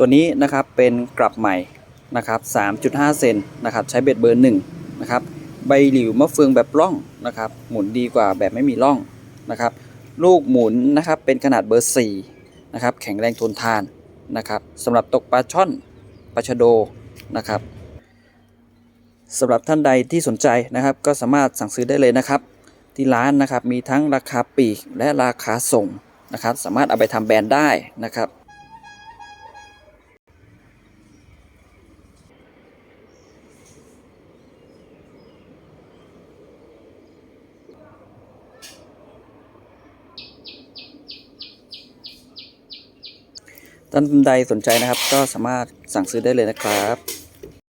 ตัวนี้นะครับเป็นกลับใหม่นะครับ3.5 เซนนะครับใช้เบ็ดเบอร์1นะครับใบหลิวมะเฟืองแบบร่องนะครับหมุนดีกว่าแบบไม่มีร่องนะครับลูกหมุนนะครับเป็นขนาดเบอร์4นะครับแข็งแรงทนทานนะครับสำหรับตกปลาช่อนปลาชะโดนะครับสำหรับท่านใดที่สนใจนะครับก็สามารถสั่งซื้อได้เลยนะครับ ที่ร้านนะครับมีทั้งราคาปีกและราคาส่งนะครับสามารถเอาไปทำแบรนด์ได้นะครับ ท่านใดสนใจนะครับ ก็สามารถสั่งซื้อได้เลยนะครับ